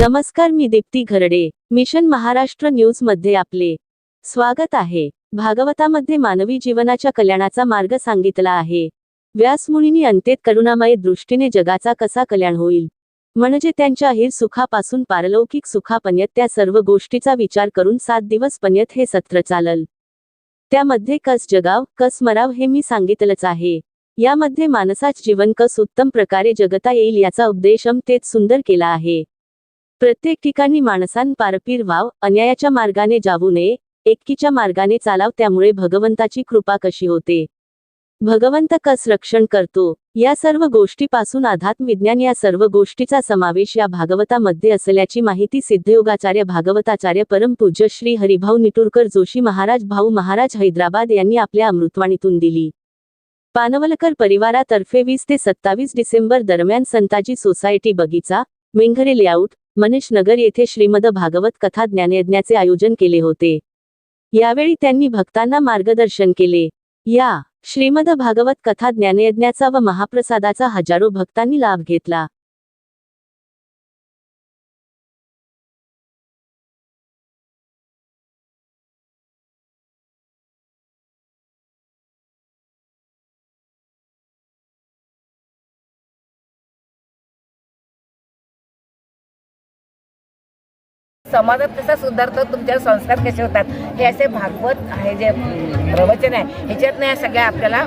नमस्कार मी दीप्ती घरडे मिशन महाराष्ट्र न्यूजमध्ये आपले स्वागत आहे. भागवतामध्ये मानवी जीवनाच्या कल्याणाचा मार्ग सांगितला आहे. व्यासमुनी अंत्येत करुणामय दृष्टीने जगाचा कसा कल्याण होईल? म्हणजे त्यांच्या अहिर सुखापासून पारलौकिक सुखापन्यत त्या सर्व गोष्टीचा विचार करून सात दिवस पण्यत हे सत्र चालल. त्यामध्ये कस जगाव कस मराव हे मी सांगितलंच आहे. यामध्ये माणसाच जीवन कस उत्तम प्रकारे जगता येईल याचा उपदेशम तेच सुंदर केला आहे. प्रत्येक ठिकाणी माणसां पारपीर व्हाव अन्यायाच्या मार्गाने जाऊ नये एकीच्या मार्गाने चालाव त्यामुळे भगवंताची कृपा कशी होते? भगवंत कस रक्षण करतो? या सर्व गोष्टीपासून आधात्मविज्ञान या सर्व गोष्टीचा समावेश या भागवतामध्ये असल्याची माहिती सिद्धयोगाचार्य भागवताचार्य परमपूज्य श्री हरिभाऊ निटुरकर जोशी महाराज भाऊ महाराज हैदराबाद यांनी आपल्या अमृतवाणीतून दिली. पानवलकर परिवारातर्फे वीस ते सत्तावीस डिसेंबर दरम्यान संताजी सोसायटी बगीचा मेंघरे लेआउट मनीष नगर येथे श्रीमद भागवत कथा ज्ञानयज्ञाचे आयोजन केले होते. यावेळी त्यांनी भक्तांना मार्गदर्शन केले. या श्रीमद भागवत कथा ज्ञानयज्ञाचा व महाप्रसादाचा हजारो भक्तांनी लाभ घेतला. समाजात कसा सुधारतो तुमच्या संस्कार कसे होतात? हे असे भागवत आहे जे प्रवचन आहे. ह्याच्यातनं या सगळ्या आपल्याला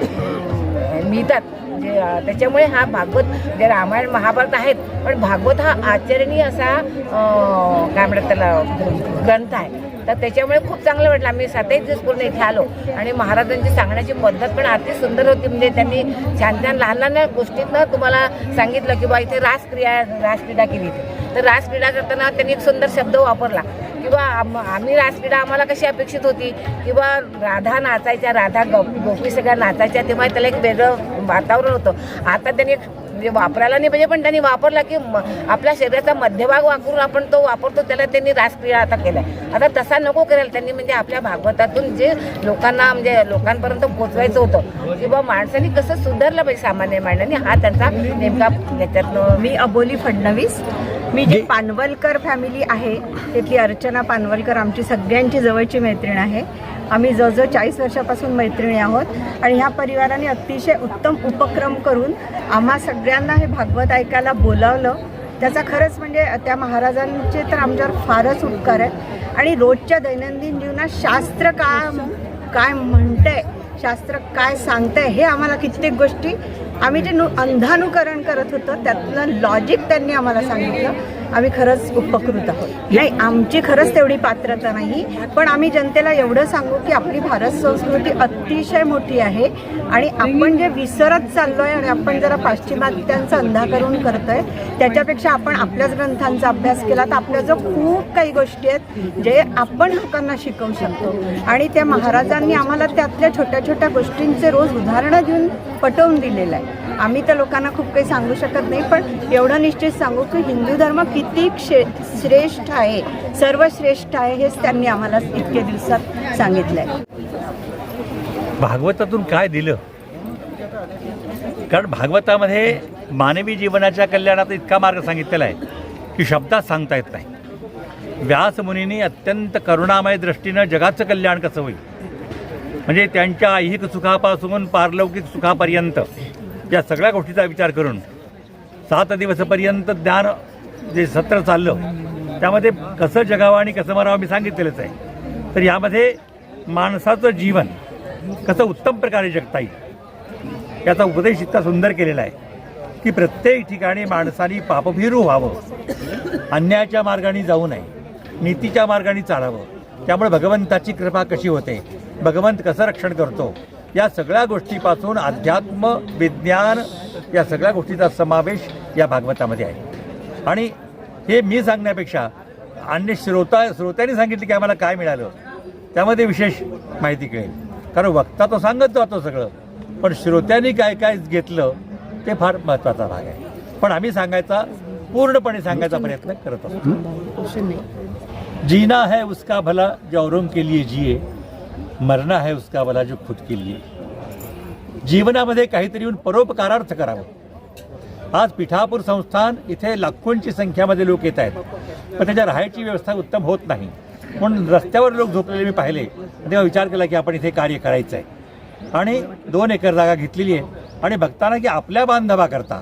मिळतात. म्हणजे, जे त्याच्यामुळे हा भागवत जे रामायण महाभारत आहेत. पण भागवत हा आचरणीय असा काय म्हणतात त्याला ग्रंथ आहे. तर त्याच्यामुळे खूप चांगलं वाटलं. आम्ही सातही दिवस पूर्ण इथे आलो. आणि महाराजांची सांगण्याची पद्धत पण अति सुंदर होती. म्हणजे त्यांनी छान छान लहान लहान गोष्टीतनं तुम्हाला सांगितलं की बा इथे रासक्रिया रासक्रीडा केली तर रासक्रीडा करताना त्यांनी एक सुंदर शब्द वापरला. किंवा आम आम्ही रासक्रीडा आम्हाला कशी अपेक्षित होती? किंवा राधा नाचायच्या राधा गो गोपी सगळ्या नाचायच्या तेव्हा त्याला एक वेगळं वातावरण होतं. आता त्यांनी एक म्हणजे वापरायला नाही पाहिजे पण त्यांनी वापरला की म- आपल्या शरीराचा मध्यभाग वापरून आपण तो वापरतो त्याला त्यांनी रासक्रीडा आता केला आता तसा नको करायला त्यांनी म्हणजे आपल्या भागवतातून जे लोकांना म्हणजे लोकांपर्यंत पोचवायचं होतं किंवा माणसाने कसं सुधारलं पाहिजे सामान्य मांडणी हा त्यांचा नेमका याच्यातनं मी अबोली फडणवीस. मी जी पानवलकर फॅमिली आहे तिथली अर्चना पानवलकर आमची सगळ्यांची जवळची मैत्रीण आहे. आम्ही जवळजवळ चाळीस वर्षापासून मैत्रिणी आहोत आणि ह्या परिवाराने अतिशय उत्तम उपक्रम करून आम्हा सगळ्यांना हे भागवत ऐकायला बोलावलं. त्याचा खरंच म्हणजे त्या महाराजांचे तर आमच्यावर फारच उपकार आहेत. आणि रोजच्या दैनंदिन जीवनात शास्त्र काय काय म्हणतंय शास्त्र काय सांगतंय हे आम्हाला कित्येक गोष्टी आम्ही जे नु अंधानुकरण करत होतो त्यातलं लॉजिक त्यांनी आम्हाला सांगितलं. आम्ही खरंच उपकृत आहोत. नाही आमची खरंच तेवढी पात्रता नाही पण आम्ही जनतेला एवढं सांगू की आपली भारत संस्कृती अतिशय मोठी आहे आणि आपण जे विसरत चाललोय आणि आपण जरा पाश्चिमात्यांचं करून करतोय त्याच्यापेक्षा आपण आपल्याच ग्रंथांचा अभ्यास केला तर आपल्या जो खूप काही गोष्टी आहेत जे आपण लोकांना शिकवू शकतो. आणि त्या महाराजांनी आम्हाला त्यातल्या छोट्या छोट्या गोष्टींचे रोज उदाहरणं देऊन पटवून दिलेलं आहे. आम्ही त्या लोकांना खूप काही सांगू शकत नाही पण एवढं निश्चित सांगू की हिंदू धर्म किती क्षे श्रेष्ठ आहे सर्वश्रेष्ठ आहे हेच त्यांनी आम्हाला इतके दिवसात सांगितलं आहे भागवतातून काय दिलं? कारण भागवतामध्ये मानवी जीवनाच्या कल्याणाचा इतका मार्ग सांगितलेला आहे की शब्दात सांगता येत नाही. व्यासमुनींनी अत्यंत करुणामय दृष्टीनं जगाचं कल्याण कसं होईल? म्हणजे त्यांच्या ऐहिक सुखापासून पारलौकिक सुखापर्यंत या सगळ्या गोष्टीचा विचार करून सात दिवसपर्यंत ज्ञान जे सत्र चाललं त्यामध्ये कसं जगावं आणि कसं मरावं मी सांगितलेलंच आहे. तर यामध्ये माणसाचं जीवन कसं उत्तम प्रकारे जगता येईल याचा उपदेश इतका सुंदर केलेला आहे की प्रत्येक ठिकाणी माणसाने पापभिरू व्हावं अन्यायाच्या मार्गाने जाऊ नये नीतीच्या मार्गाने चालावं. त्यामुळे भगवंताची कृपा कशी होते भगवंत कसं रक्षण करतो या सगळ्या गोष्टीपासून अध्यात्म विज्ञान या सगळ्या गोष्टीचा समावेश या भागवतामध्ये आहे. आणि हे मी सांगण्यापेक्षा अन्य श्रोता श्रोत्यांनी सांगितले की आम्हाला काय मिळालं त्यामध्ये विशेष माहिती कळेल. कारण वक्ता तो सांगत जातो सगळं पण श्रोत्यांनी काय काय घेतलं ते फार महत्त्वाचा भाग आहे. पण आम्ही सांगायचा पूर्णपणे सांगायचा प्रयत्न करत असतो. जीना है उसका भला जो औरों के लिए जिए मरना है उसका भला जो खुद के लिए जीवनामध्ये काहीतरी येऊन परोपकारार्थ करावं. आज पिठापूर संस्थान इथे लाखोंची संख्यामध्ये लोक येत आहेत. पण त्याच्या राहायची व्यवस्था उत्तम होत नाही. म्हणून रस्त्यावर लोक झोपलेले मी पाहिले. तेव्हा विचार केला की आपण इथे कार्य करायचं आहे. आणि दोन एकर जागा घेतलेली आहे. आणि बघताना की आपल्या बांधवाकरता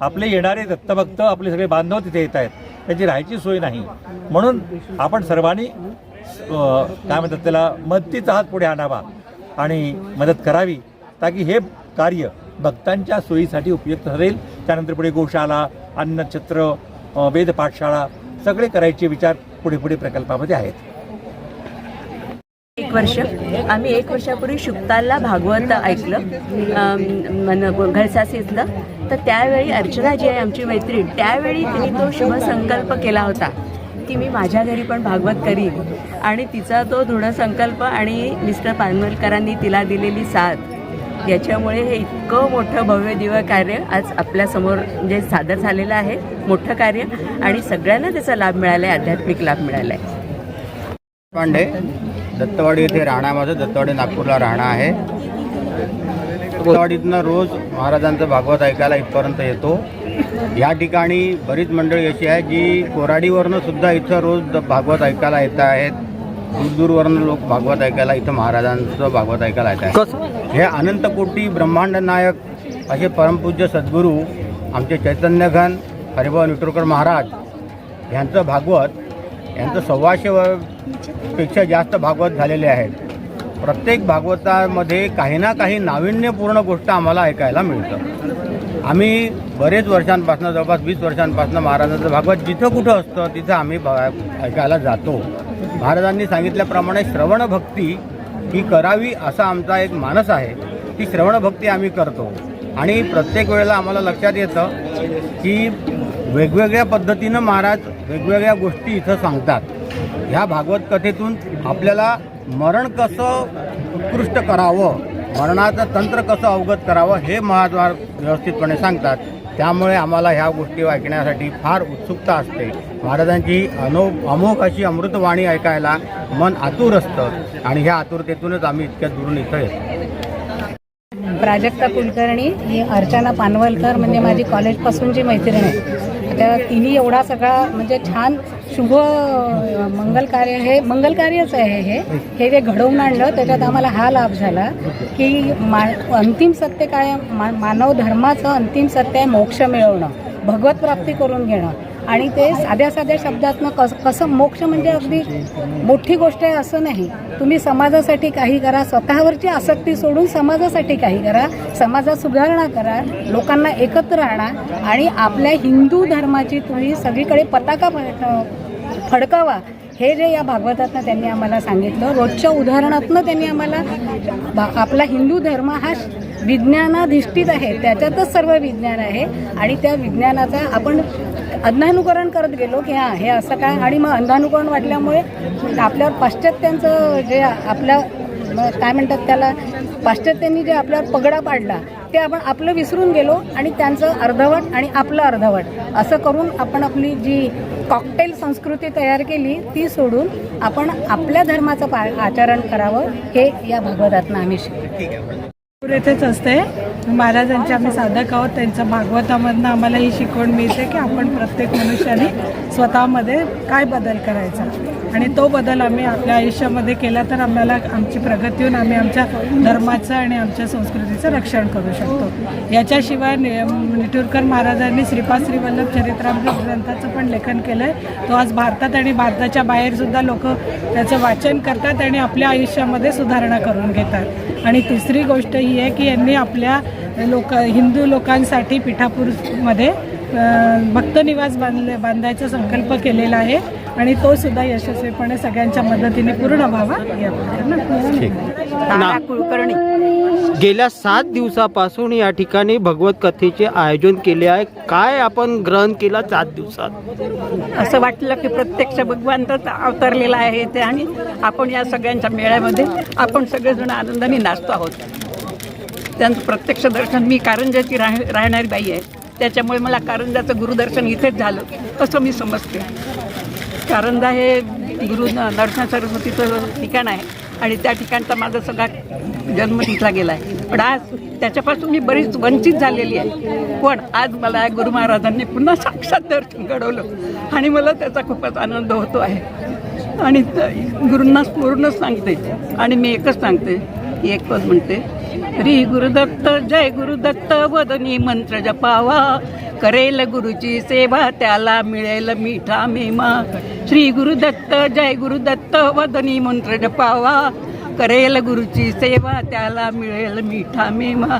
आपले येणारे दत्तभक्त आपले सगळे बांधव तिथे येत आहेत. त्यांची राहायची सोय नाही. म्हणून आपण सर्वांनी काय म्हणतात त्याला मदतीचा हात पुढे आणावा. आणि मदत करावी. ताकी हे कार्य भक्तांच्या सोयीसाठी उपयुक्त ठरेल. त्यानंतर पुढे गोशाला अन्नछत्र वेदपाठशाळा सगळे करायचे विचार पुढे पुढे प्रकल्पामध्ये आहेत. एक वर्ष. आम्ही एक वर्षापूर्वी शुक्ताला भागवत ऐकलं. मन घरसास इथलं तर त्यावेळी अर्चना जी आहे आमची मैत्रीण. त्यावेळी तिने तो शुभसंकल्प केला होता की मी माझ्या घरी पण भागवत करीन. आणि तिचा तो दृढ संकल्प आणि मिस्टर पानवलकरांनी तिला दिलेली साथ याच्यामुळे हे इतकं मोठं भव्य दिव्य कार्य आज आपल्यासमोर म्हणजे सादर झालेलं आहे. मोठं कार्य आणि सगळ्यांना त्याचा लाभ मिळाला आहे आध्यात्मिक लाभ मिळाला आहे पांडे दत्तवाडी येथे राहणं माझं दत्तवाडी नागपूरला राहणं आहे. दत्तवाडीतनं रोज महाराजांचं भागवत ऐकायला इथपर्यंत येतो. या ठिकाणी बरीच मंडळी अशी आहे जी कोराडीवरनं सुद्धा इथं रोज द- भागवत ऐकायला येत आहेत. दूरदूरवरनं लोक भागवत ऐकायला इथं महाराजांचं भागवत ऐकायला येत आहेत हे अनंत कोटी ब्रह्मांड नायक असे परमपूज्य सद्गुरू आमचे चैतन्यघन हरिभाऊ निटुरकर महाराज यांचं भागवत यांचं सव्वाशे व पेक्षा जास्त भागवत झालेले आहेत. प्रत्येक भागवतामध्ये काही ना काही नाविन्यपूर्ण गोष्ट आम्हाला ऐकायला मिळतं. आम्ही बरेच वर्षांपासून जवळपास वीस वर्षांपासून महाराजांचं भागवत जिथं कुठं असतं तिथं आम्ही भा ऐकायला जातो. महाराजांनी सांगितल्याप्रमाणे श्रवण भक्ती ही करावी असा आमचा एक मानस आहे. ती श्रवण भक्ती आम्ही करतो. आणि प्रत्येक वेळेला आम्हाला लक्षात येतं की वेगवेगळ्या पद्धतीनं महाराज वेगवेगळ्या गोष्टी इथं सांगतात. ह्या भागवत कथेतून आपल्याला मरण कसं उत्कृष्ट करावं मरणाचं तंत्र कसं अवगत करावं हे महाद्वार व्यवस्थितपणे सांगतात. त्यामुळे आम्हाला ह्या गोष्टी ऐकण्यासाठी फार उत्सुकता असते. महाराजांची अनो अमोघ अशी अमृतवाणी ऐकायला मन आतुर असतं आणि ह्या आतुरतेतूनच आम्ही इतक्या दुरून इथं येतो. प्राजक्ता कुलकर्णी ही अर्चना पानवलकर म्हणजे माझी कॉलेजपासूनची मैत्रीण आहे. त्या तिने एवढा सगळा म्हणजे छान शुभ मंगल कार्य हे मंगल कार्यच आहे हे. हे जे घडवून आणलं त्याच्यात आम्हाला हा लाभ झाला की मा अंतिम सत्य काय मा मानव धर्माचं अंतिम सत्य आहे मोक्ष मिळवणं भगवत प्राप्ती करून घेणं. आणि ते साध्या साध्या शब्दातनं कस कसं मोक्ष म्हणजे अगदी मोठी गोष्ट आहे असं नाही. तुम्ही समाजासाठी काही करा स्वतःवरची आसक्ती सोडून समाजासाठी काही करा समाजात सुधारणा करा लोकांना एकत्र आणा आणि आपल्या हिंदू धर्माची तुम्ही सगळीकडे पताका फडकावा हे जे या भागवतातनं त्यांनी आम्हाला सांगितलं रोजच्या उदाहरणातनं त्यांनी आम्हाला भा- आपला हिंदू धर्म हा विज्ञानाधिष्ठित आहे त्याच्यातच सर्व विज्ञान आहे आणि त्या विज्ञानाचा आपण अंधानुकरण करत गेलो की हां हे असं काय? आणि मग अंधानुकरण वाटल्यामुळे आपल्यावर पाश्चात्यांचं जे आपल्या काय म्हणतात त्याला पाश्चात्यांनी जे आपल्यावर पगडा पाडला ते आपण आपलं विसरून गेलो आणि त्यांचं अर्धवट आणि आपलं अर्धवट असं करून आपण आपली जी कॉकटेल संस्कृती तयार केली ती सोडून आपण आपल्या धर्माचं पा आचरण करावं हे या भागवतातनं आम्ही शिकतो येथेच असते. महाराजांचे आम्ही साधक आहोत. त्यांच्या भागवतामधनं आम्हाला ही शिकवण मिळते की आपण प्रत्येक मनुष्याने स्वतःमध्ये काय बदल करायचा. आणि तो बदल आम्ही आपल्या आयुष्यामध्ये केला तर आम्हाला आमची प्रगती होऊन आम्ही आमच्या धर्माचं आणि आमच्या संस्कृतीचं रक्षण करू शकतो. याच्याशिवाय नि- निटुरकर महाराजांनी श्रीपाद श्रीवल्लभ चरित्रामृत ग्रंथाचं पण लेखन केलं आहे तो आज भारतात आणि भारताच्या बाहेरसुद्धा लोक त्याचं वाचन करतात आणि आपल्या आयुष्यामध्ये सुधारणा करून घेतात. आणि तिसरी गोष्ट ही आहे की यांनी आपल्या लोक हिंदू लोकांसाठी पिठापूरमध्ये भक्तनिवास बांधले बांधायचा संकल्प केलेला आहे आणि तो सुद्धा यशस्वीपणे सगळ्यांच्या मदतीने पूर्ण व्हावा या कुलकर्णी. गेल्या सात दिवसापासून या ठिकाणी भगवत कथेचे आयोजन केले आहे. काय आपण ग्रहण केला सात दिवसात? असं वाटलं की प्रत्यक्ष भगवान तर अवतरलेला आहे ते आणि आपण या सगळ्यांच्या मेळ्यामध्ये आपण सगळेजण आनंदाने नाचतो आहोत. त्यांचं प्रत्यक्ष दर्शन. मी कारंजाची राह राहणारी बाई आहे. त्याच्यामुळे मला कारंजाचं गुरुदर्शन इथेच झालं. असं मी समजते. कारंजा हे गुरु नरसिंह सरस्वतीचं ठिकाण आहे. आणि त्या ठिकाणचा माझा सगळा जन्म तिथला गेला आहे पण आज त्याच्यापासून मी बरीच वंचित झालेली आहे. पण आज मला गुरु महाराजांनी पुन्हा साक्षात दर्शन घडवलं. आणि मला त्याचा खूपच आनंद होतो आहे. आणि गुरूंना पूर्ण सांगते. आणि मी एकच सांगते. एक पद म्हणते श्री गुरुदत्त जय गुरुदत्त वदनी मंत्र जपावा. करेल गुरुची सेवा त्याला मिळेल मिठा मेमा श्री गुरुदत्त जय गुरुदत्त वदनी मंत्र जपावा. करेल गुरुची सेवा त्याला मिळेल मिठा मेमा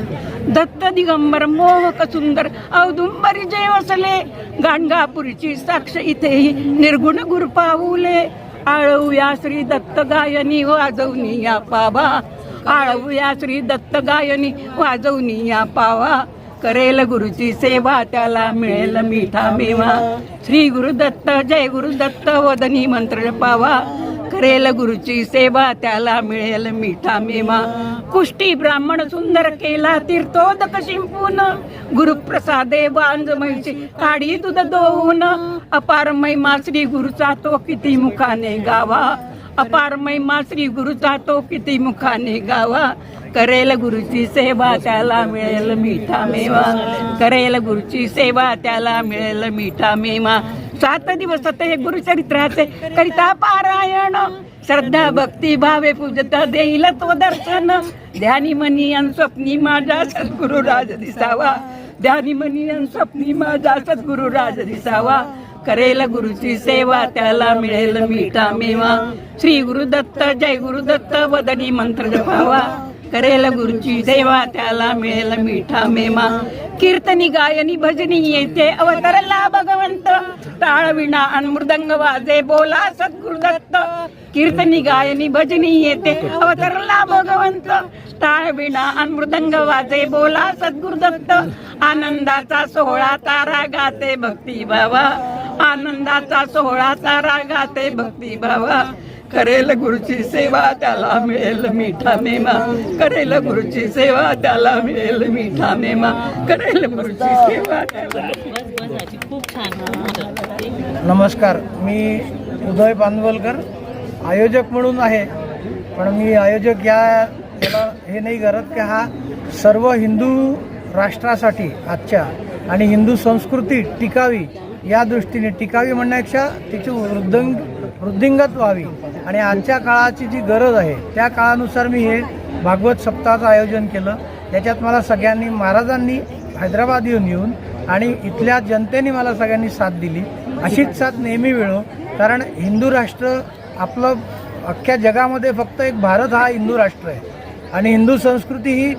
दत्त दिगंबर मोहक सुंदर औदुंबरी जय वसले गाणगापूरची साक्ष इथेही निर्गुण गुरु पाऊले. आळवूया श्री दत्त गायनी वाजवनी या पाबा आळवूया श्री दत्त गायनी वाजवणी या पावा. करेल गुरुची सेवा त्याला मिळेल मिठा मेवा. श्री गुरुदत्त जय गुरुदत्त वदनी मंत्र पावा. करेल गुरुची सेवा त्याला मिळेल मिठा मेवा. कुष्टी ब्राह्मण सुंदर केला तीर्थोदक शिंपून. गुरुप्रसादे वांज मैची काढी दूध दोहून अपार महिमा श्री गुरुचा तो किती मुखाने गावा. अपार महिमा श्री गुरुचा तो किती मुखाने गावा. करेल गुरुची सेवा त्याला मिळेल मिठा मेवा. करेल गुरुची सेवा त्याला मिळेल मिठा मेवा. सात दिवस हे गुरुचरित्राचे करिता पारायण. श्रद्धा भक्ती भावे पूजता देईल तो दर्शन. ध्यानी मनी अन स्वप्नी माझा सद्गुरु राज दिसावा. ध्यानी मनी अन स्वप्नी माझा सद्गुरु राज दिसावा. करेल गुरुची सेवा त्याला मिळेल मिठा मेवा. श्री गुरुदत्त जय गुरुदत्त वदनी मंत्र जपावा. करेल गुरुची सेवा त्याला मिळेल मिठा मेमा कीर्तनी गायनी भजनी येते. अवतरला भगवंत. टाळ विणा आणि मृदंग वाजे बोला सद्गुरुदत्त कीर्तनी गायनी भजनी येते. अवतरला भगवंत. टाळ विणा आणि मृदंग वाजे बोला सद्गुरुदत्त आनंदाचा सोहळा तारा गाते भक्ती भावा. आनंदाचा सोहळा तारा गाते भक्ती भावा. करेल गुरुची सेवा त्याला मिळेल मिठा मेमा. करेल गुरुची सेवा त्याला मिळेल मिठा मेमा. करेल गुरुची सेवा त्याला नमस्कार. मी उदय पानवलकर आयोजक म्हणून आहे. पण मी आयोजक या हे नाही करत की हा सर्व हिंदू राष्ट्रासाठी आजच्या आणि हिंदू संस्कृती टिकावी या दृष्टीने टिकावी म्हणण्यापेक्षा तिची वृद्धंग वृद्धिंगत व्हावी. आणि आजच्या काळाची जी गरज आहे त्या काळानुसार मी हे भागवत सप्ताहाचं आयोजन केलं. त्याच्यात मला सगळ्यांनी महाराजांनी हैदराबाद येऊन येऊन आणि इथल्या जनतेने मला सगळ्यांनी साथ दिली. अशीच साथ नेहमी मिळो. कारण हिंदू राष्ट्र आपलं अख्ख्या जगामध्ये फक्त एक भारत हा हिंदू राष्ट्र आहे. आणि हिंदू संस्कृती ही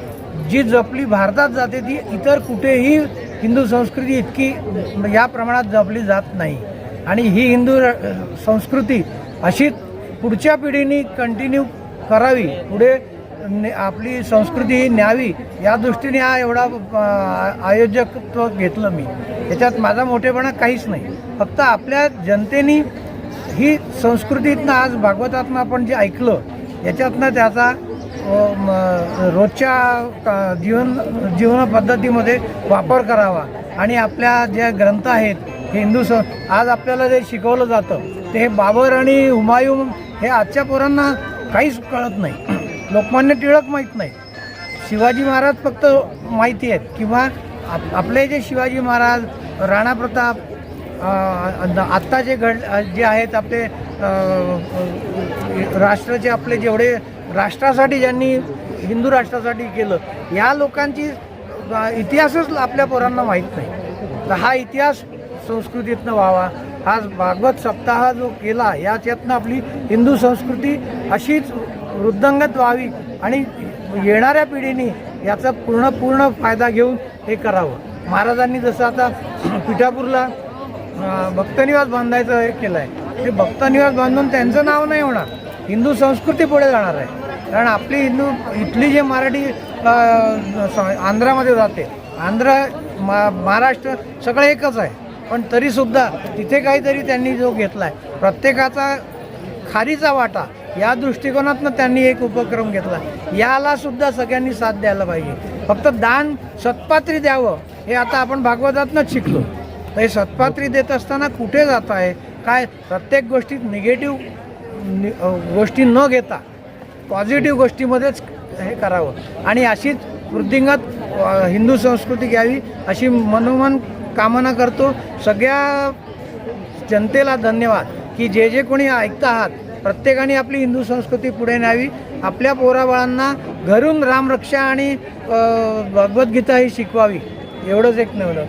जी जपली भारतात जाते ती इतर कुठेही हिंदू संस्कृती इतकी या प्रमाणात जपली जात नाही. आणि ही हिंदू र- संस्कृती अशीच पुढच्या पिढीने कंटिन्यू करावी पुढे आपली संस्कृती ही न्यावी या दृष्टीने हा एवढा आयोजकत्व घेतलं मी. त्याच्यात माझा मोठेपणा काहीच नाही. फक्त आपल्या जनतेनी ही संस्कृतीतनं आज भागवतातनं आपण जे ऐकलं याच्यातनं त्याचा रोजच्या जीवन जीवन पद्धतीमध्ये वापर करावा. आणि आपल्या ज्या ग्रंथ आहेत हिंदू स आज आपल्याला जे शिकवलं जातं ते हे बाबर आणि हुमायून हे आजच्या पोरांना काहीच कळत नाही. लोकमान्य टिळक माहीत नाही. शिवाजी महाराज फक्त माहिती आहेत. किंवा आप- आपले जे शिवाजी महाराज राणा प्रताप आत्ता जे घड जे आहेत आपले राष्ट्राचे आपले जेवढे राष्ट्रासाठी ज्यांनी हिंदू राष्ट्रासाठी केलं या लोकांची इतिहासच आपल्या पोरांना माहीत नाही. तर हा इतिहास संस्कृतीतनं व्हावा. हा भागवत सप्ताह जो केला याच्यातनं आपली हिंदू संस्कृती अशीच वृद्धंगत व्हावी आणि येणाऱ्या पिढीने याचा पूर्ण पूर्ण फायदा घेऊन हे करावं. महाराजांनी जसं आता पिठापूरला भक्तनिवास बांधायचं हे केलं आहे ते भक्तनिवास बांधून त्यांचं नाव नाही होणार. हिंदू संस्कृती पुढे जाणार आहे. कारण आपली हिंदू इथली जे मराठी स- आंध्रामध्ये जाते. आंध्र मा महाराष्ट्र सगळं एकच आहे. पण तरीसुद्धा तिथे काहीतरी त्यांनी जो घेतला आहे प्रत्येकाचा खारीचा वाटा या दृष्टिकोनातनं त्यांनी एक उपक्रम घेतला. याला सुद्धा सगळ्यांनी साथ द्यायला पाहिजे. फक्त दान सत्पात्री द्यावं हे आता आपण भागवतातनंच शिकलो. तर हे सत्पात्री देत असताना कुठे जात आहे काय प्रत्येक गोष्टीत निगेटिव्ह गोष्टी न घेता पॉझिटिव्ह गोष्टीमध्येच हे करावं. आणि अशीच वृद्धिंगत हिंदू संस्कृती घ्यावी अशी मनोमन कामना करतो. सगळ्या जनतेला धन्यवाद की जे जे कोणी ऐकत आहात प्रत्येकाने आपली हिंदू संस्कृती पुढे न्यावी. आपल्या पोराबाळांना घरून रामरक्षा आणि भगवद्गीता ही शिकवावी. एवढंच एक नवलं.